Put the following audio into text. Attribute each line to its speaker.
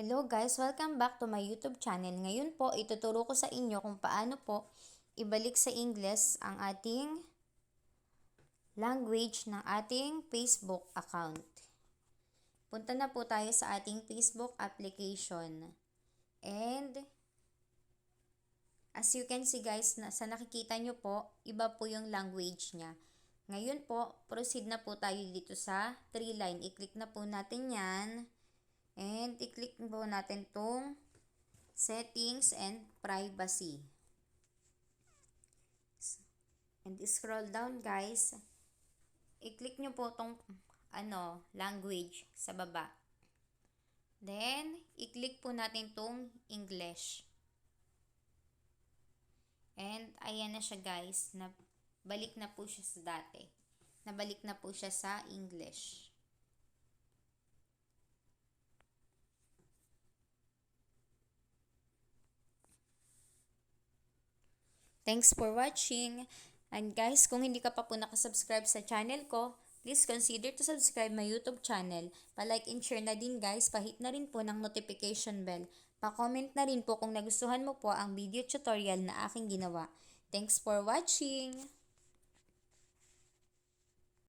Speaker 1: Hello guys, welcome back to my YouTube channel. Ngayon po, ituturo ko sa inyo kung paano po ibalik sa English ang ating language ng ating Facebook account. Punta na po tayo sa ating Facebook application. And as you can see guys, na, sa nakikita nyo po, iba po yung language niya. Ngayon po, proceed na po tayo dito sa 3 line. I-click na po natin yan. And i-click po natin tong settings and privacy. And scroll down guys. I-click nyo po tong ano, language sa baba. Then, i-click po natin tong English. And ayan na siya guys, na balik na po siya sa dati. Nabalik na po siya sa English. Thanks for watching. And guys, kung hindi ka pa po nakasubscribe sa channel ko, please consider to subscribe my YouTube channel. Pa-like and share na din guys, pahit na rin po ng notification bell. Pa-comment na rin po kung nagustuhan mo po ang video tutorial na aking ginawa. Thanks for watching!